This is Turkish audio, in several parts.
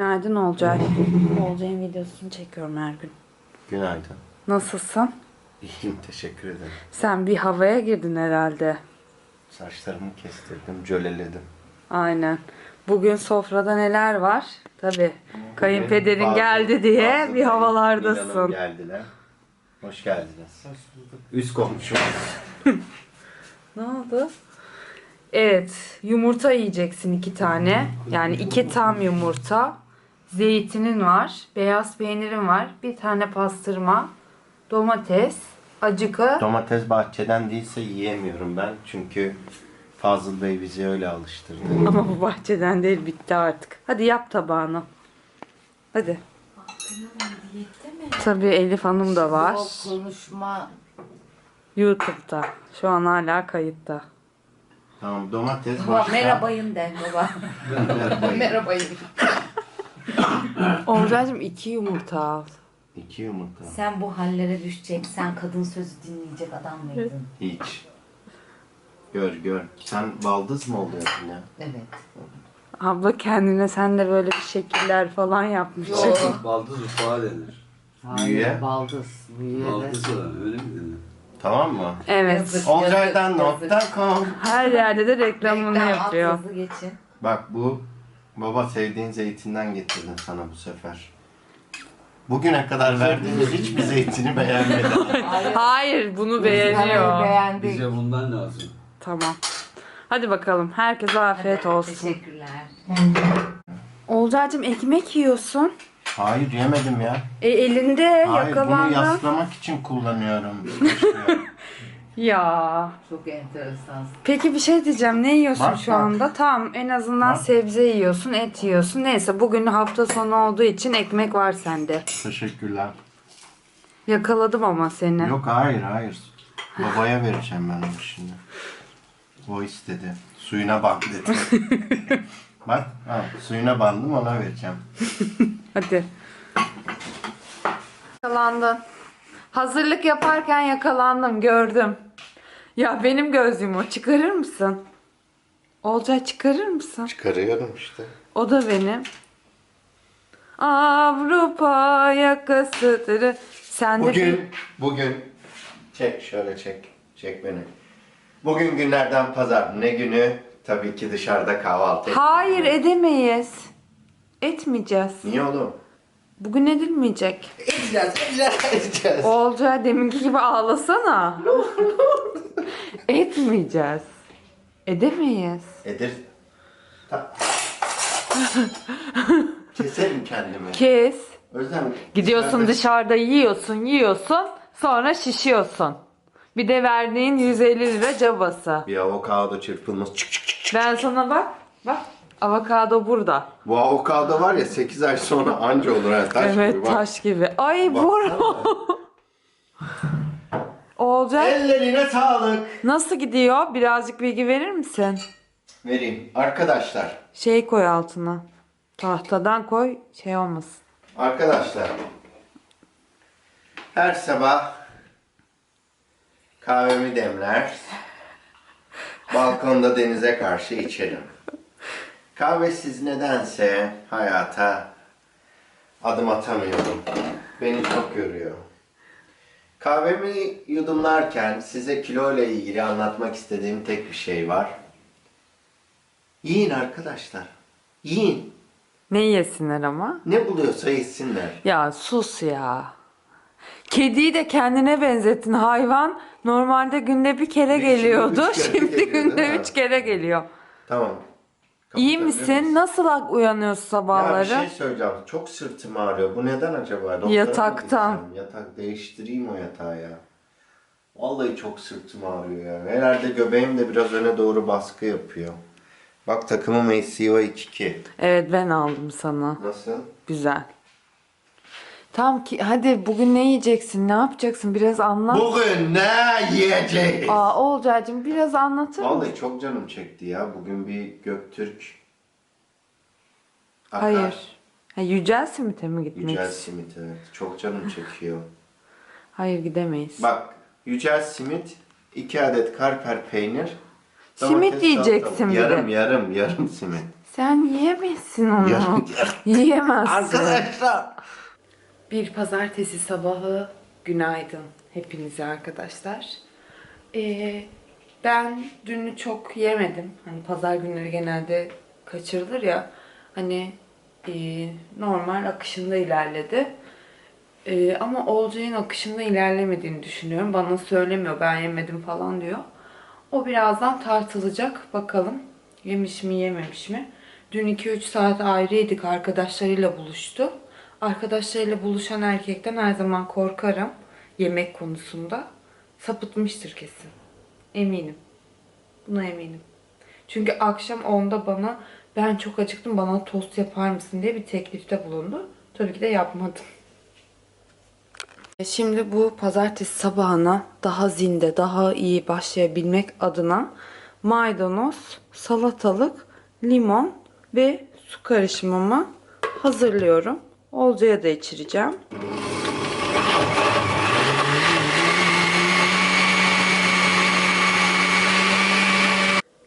Günaydın Olcay. Olcay'ın videosunu çekiyorum her gün. Günaydın. Nasılsın? İyiyim teşekkür ederim. Sen bir havaya girdin herhalde. Saçlarımı kestirdim, jöleledim. Aynen. Bugün sofrada neler var? Tabii. Kayınpederin Bazı- geldi diye bazı bir havalardasın. geldiler. Hoş geldiniz. Üst komşum. Ne oldu? Evet. Yumurta yiyeceksin iki tane. Yani iki tam yumurta. Zeytinin var. Beyaz peynirin var. Bir tane pastırma. Domates. Acıkı. Domates bahçeden değilse yiyemiyorum ben. Çünkü Fazıl Bey bizi öyle alıştırdı. Ama bu bahçeden değil bitti artık. Hadi yap tabağını. Hadi. Tabii Elif Hanım da var. Bol konuşma. YouTube'da. Şu an hala kayıtta. Tamam domates Baba başka. merhabayım de baba. merhabayım. Olcaycığım iki yumurta al. İki yumurta. Sen bu hallere düşecek, sen kadın sözü dinleyecek adam mıydın? Hiç. Gör gör. Sen baldız mı oluyorsun ya? Evet. Abla kendine sen de böyle bir şekiller falan yapmışsın. Baldız ufağa denir. Büyüye. Baldız. Büyüye de. Baldız olan öyle mi denir? Tamam mı? Evet. Yazık, Olcay'dan yazık, yazık. nokta.com Her yerde de reklamını Reklam, yapıyor. alt yazı geçin. Bak bu baba sevdiğin zeytinden getirdim sana bu sefer. Bugüne kadar verdiğimiz hiçbir zeytini beğenmedim. Hayır. Hayır bunu beğeniyor. beğendik. Bize bundan lazım. Tamam. Hadi bakalım. Herkese afiyet olsun. Teşekkürler. Olcaycığım ekmek yiyorsun. Hayır yemedim ya. E elinde Hayır bunu yakalandın. yaslamak için kullanıyorum. Ya. Çok enteresan. Peki bir şey diyeceğim. Ne yiyorsun Bak, şu bak. anda? Tamam en azından Bak. sebze yiyorsun, et yiyorsun. Neyse bugün hafta sonu olduğu için ekmek var sende. Teşekkürler. Yakaladım ama seni. Yok hayır hayır. Babaya vereceğim ben onu şimdi. O istedi. Suyuna bak dedi. Bak ha, suyuna bandım ona vereceğim. Hadi. Yakalandın. Hazırlık yaparken yakalandım gördüm. Ya benim gözlüğümü o. çıkarır mısın? Olcay çıkarır mısın? Çıkarıyorum işte. O da benim. Avrupa yakasıdır. Sen de Bugün, bugün çek şöyle çek. Çek beni. Bugün günlerden pazar. Ne günü? Tabii ki dışarıda kahvaltı. Hayır edemeyiz. Etmeyeceğiz. Niye oğlum? Bugün edilmeyecek. Edeceğiz, edeceğiz, edeceğiz. Olcay deminki gibi ağlasana. Etmeyeceğiz. Edemeyiz. Edir. Ta- Keserim kendimi. Kes. Özlem. Gidiyorsun dışarıda- dışarıda yiyorsun yiyorsun sonra şişiyorsun. Bir de verdiğin 150 lira cabası. Bir avokado çırpılması. Çık çık çık. çık. Ben sana bak bak avokado burada. Bu avokado var ya 8 ay sonra anca olur ha taş evet gibi bak. taş gibi. Ay Baksana. Bora. Olcay Ellerine sağlık. nasıl gidiyor? Birazcık bilgi verir misin? Vereyim. Arkadaşlar. Şey koy altına. Tahtadan koy şey olmasın. Arkadaşlar. Her sabah kahvemi demler. Balkonda denize karşı içerim. Kahvesiz nedense hayata adım atamıyorum. Beni çok yoruyor. Kahvemi yudumlarken size kilo ile ilgili anlatmak istediğim tek bir şey var. Yiyin arkadaşlar. Yiyin. Ne yesinler ama? Ne buluyorsa yesinler. Ya sus ya. Kediyi de kendine benzettin hayvan. Normalde günde bir kere şimdi geliyordu. üç kere Şimdi geliyor, günde değil mi? üç kere geliyor. Tamam. İyi misin? Nasıl uyanıyorsun Ya bir sabahları? şey söyleyeceğim. Çok sırtım ağrıyor. Bu neden acaba? Doktora mı Yataktan. gitsem? Yatak değiştireyim o yatağı ya. Vallahi çok sırtım ağrıyor ya. Herhalde göbeğim de biraz öne doğru baskı yapıyor. Bak takımım ACO 22. Evet ben aldım sana. Nasıl? Güzel. Tamam ki hadi bugün ne yiyeceksin? Ne yapacaksın? Biraz anlat. Bugün ne yiyeceğiz? Aa Olcay'cığım biraz anlatır mısın? Vallahi çok canım çekti ya. Bugün bir Göktürk. Akar. Hayır. Ha, Yücel Simit'e mi gitmek Yücel istiyorsun? simit evet. Çok canım çekiyor. Hayır gidemeyiz. Bak Yücel simit, 2 adet karper peynir. Simit domates, yiyeceksin salatalık. bir de. Yarım yarım yarım simit. Sen yiyemezsin onu. Ya- Yiyemezsin. Arkadaşlar. Bir pazartesi sabahı günaydın hepinize arkadaşlar. Ee, ben dünü çok yemedim. Hani pazar günleri genelde kaçırılır ya. Hani e, normal akışında ilerledi. E, ama Olcay'ın akışında ilerlemediğini düşünüyorum. Bana söylemiyor ben yemedim falan diyor. O birazdan tartılacak. Bakalım yemiş mi yememiş mi? Dün 2-3 saat ayrıydık. Arkadaşlarıyla buluştu. Arkadaşlarıyla buluşan erkekten her zaman korkarım. Yemek konusunda. Sapıtmıştır kesin. Eminim. Buna eminim. Çünkü akşam 10'da bana ben çok acıktım bana tost yapar mısın diye bir teklifte bulundu. Tabii ki de yapmadım. Şimdi bu pazartesi sabahına daha zinde, daha iyi başlayabilmek adına maydanoz, salatalık, limon ve su karışımımı hazırlıyorum. Olcaya da içireceğim.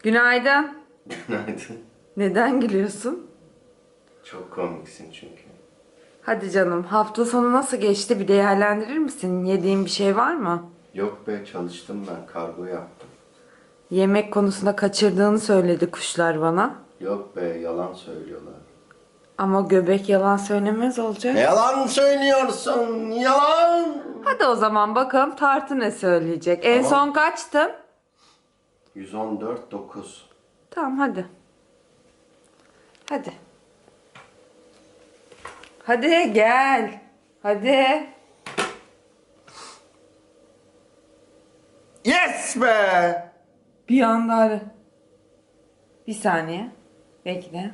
Günaydın. Günaydın. Neden gülüyorsun? Çok komiksin çünkü. Hadi canım hafta sonu nasıl geçti bir değerlendirir misin? Yediğin bir şey var mı? Yok be çalıştım ben kargo yaptım. Yemek konusunda kaçırdığını söyledi kuşlar bana. Yok be yalan söylüyorlar. Ama göbek yalan söylemez olacak. Yalan söylüyorsun yalan. Hadi o zaman bakalım tartı ne söyleyecek. En Tamam. son kaçtın? 114 9. Tamam hadi. Hadi. Hadi gel. Hadi. Yes be! Bir anda ara. Bir saniye. Bekle.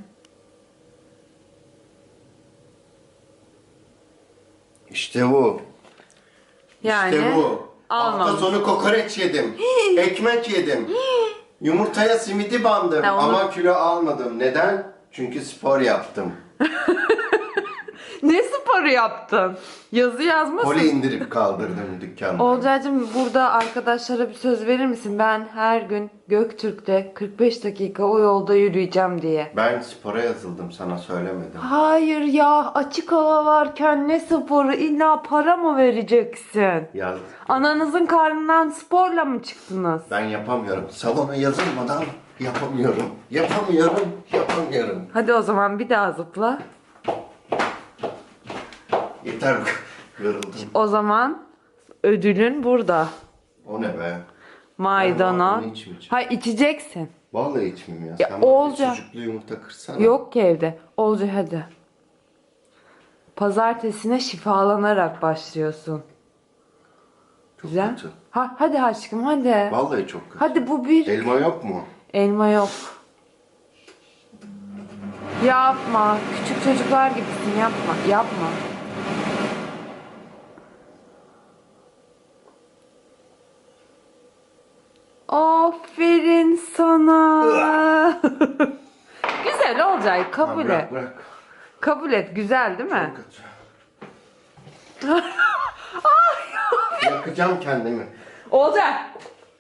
İşte bu. Yani işte bu. almamış. Hafta sonu kokoreç yedim. ekmek yedim. Yumurtaya simidi bandım Ya onu- ama kilo almadım. Neden? Çünkü spor yaptım. Ne sporu yaptın? Yazı yazmasın. Koli indirip kaldırdım dükkanda. Olcaycığım burada arkadaşlara bir söz verir misin? Ben her gün Göktürk'te 45 dakika o yolda yürüyeceğim diye. Ben spora yazıldım sana söylemedim. Hayır ya açık hava varken ne sporu illa para mı vereceksin? Yaz. Ananızın karnından sporla mı çıktınız? Ben yapamıyorum. Salona yazılmadan yapamıyorum. Yapamıyorum. Yapamıyorum. Hadi o zaman bir daha zıpla. Yeter. Yoruldum. O zaman ödülün burada. O ne be? Maydanoz. Ben bunu içmeyeceğim. Ha içeceksin. Vallahi içmeyeyim ya. Ya Sen bana olacak. bir sucuklu yumurta kırsana. Yok ki evde. Olcay hadi. Pazartesine şifalanarak başlıyorsun. Çok Güzel. kötü. Ha, hadi aşkım hadi. Vallahi çok kötü. Hadi bu bir. Elma yok mu? Elma yok. Yapma. Küçük çocuklar gibisin yapma. Yapma. Aferin sana. Güzel olacak. Kabul et. bırak bırak. Kabul et. Güzel değil mi? Çok kötü. Yakacağım kendimi. Olcay.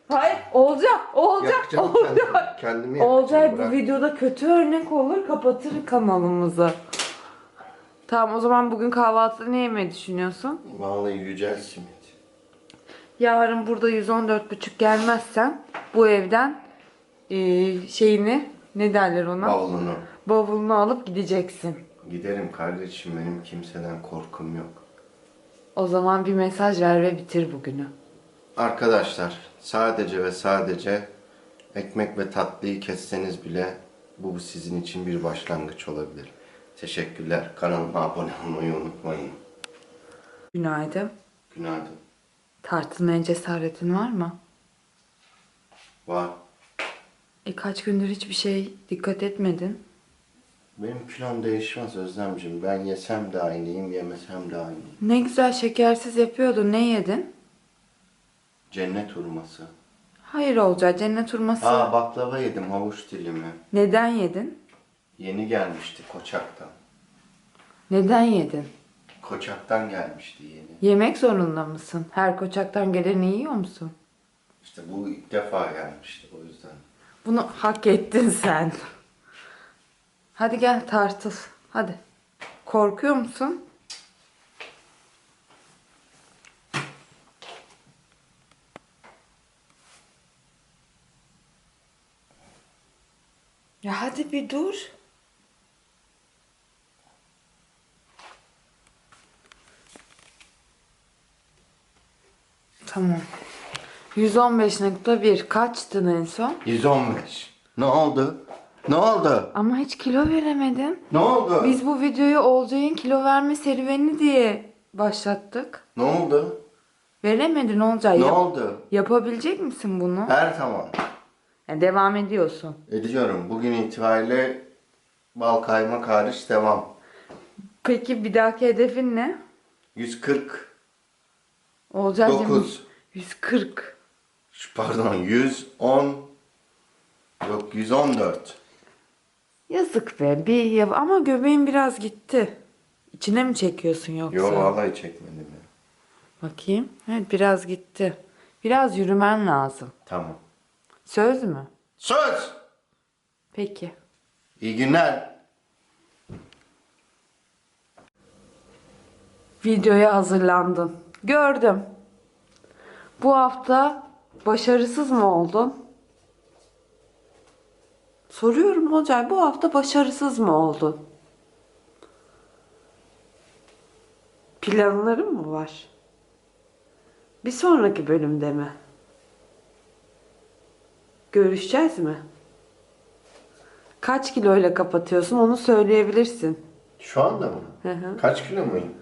Hayır. Olcay. Olcay. Yakacağım Olcay. kendimi. Olcay bu videoda kötü örnek olur kapatır kanalımızı. Tamam o zaman bugün kahvaltıda ne yemeyi düşünüyorsun? Vallahi yücel simit. Yarın burada 114,5 gelmezsen bu evden eee, şeyini ne derler ona? Bavulunu. Bavulunu alıp gideceksin. Giderim kardeşim benim kimseden korkum yok. O zaman bir mesaj ver ve bitir bugünü. Arkadaşlar sadece ve sadece ekmek ve tatlıyı kesseniz bile bu sizin için bir başlangıç olabilir. Teşekkürler. Kanalıma abone olmayı unutmayın. Günaydın. Günaydın. Tartılmaya cesaretin var mı? Var. E kaç gündür hiçbir şey dikkat etmedin. Benim kilom değişmez Özlemciğim. Ben yesem de aynıyım, yemesem de aynıyım. Ne güzel şekersiz yapıyordun. Ne yedin? Cennet hurması. Hayır Olcay cennet hurması. Aa baklava yedim havuç dilimi. Neden yedin? Yeni gelmişti Koçak'tan. Neden yedin? Koçak'tan gelmişti yeni. Yemek zorunda mısın? Her koçaktan geleni yiyor musun? İşte bu ilk defa gelmişti o yüzden. Bunu hak ettin sen. Hadi gel tartıl. Hadi. Korkuyor musun? Ya hadi bir dur. Tamam. 115.1 kaçtın en son? 115. Ne oldu? Ne oldu? Ama hiç kilo veremedin. Ne oldu? Biz bu videoyu Olcay'ın kilo verme serüveni diye başlattık. Ne oldu? Veremedin Olcay. Ne Yap- oldu? Yapabilecek misin bunu? Her zaman. Yani devam ediyorsun. Ediyorum. Bugün itibariyle bal kaymak hariç devam. Peki bir dahaki hedefin ne? 140. Olcay'cığım 9. 140. Şu, Pardon 110. Yok 114. Yazık be. Bir yap- ama göbeğin biraz gitti. İçine mi çekiyorsun yoksa? Yo vallahi çekmedim ya. Bakayım. Evet biraz gitti. Biraz yürümen lazım. Tamam. Söz mü? Söz. Peki. İyi günler. Videoya hazırlandın. Gördüm. Bu hafta başarısız mı oldun? Soruyorum Olcay bu hafta başarısız mı oldun? Planların mı var? Bir sonraki bölümde mi? Görüşeceğiz mi? Kaç kiloyla kapatıyorsun onu söyleyebilirsin. Şu anda mı? Hı hı. Kaç kilo muyum?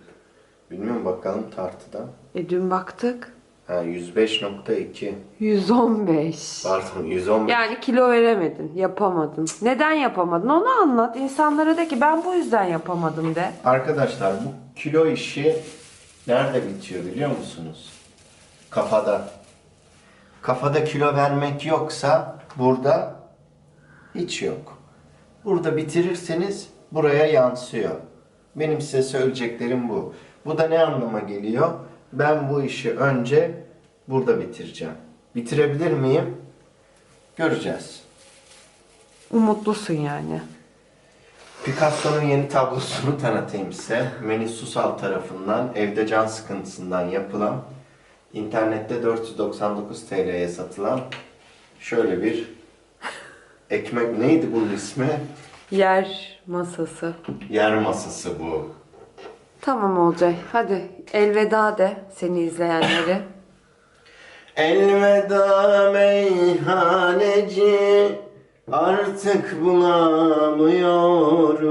Bilmiyorum bakalım tartıda. E dün baktık. Ha 105.2. 115. Pardon 115. Yani kilo veremedin, yapamadın. Neden yapamadın? Onu anlat. İnsanlara de ki ben bu yüzden yapamadım de. Arkadaşlar bu kilo işi nerede bitiyor biliyor musunuz? Kafada. Kafada kilo vermek yoksa burada hiç yok. Burada bitirirseniz buraya yansıyor. Benim size söyleyeceklerim bu. Bu da ne anlama geliyor? Ben bu işi önce burada bitireceğim. Bitirebilir miyim? Göreceğiz. Umutlusun yani. Picasso'nun yeni tablosunu tanıtayım size. Melis Susal tarafından evde can sıkıntısından yapılan, internette 499 TL'ye satılan şöyle bir ekmek neydi bunun ismi? Yer masası. Yer masası bu. Tamam Olcay. Hadi elveda de seni izleyenlere. Elveda meyhaneci artık bulamıyorum.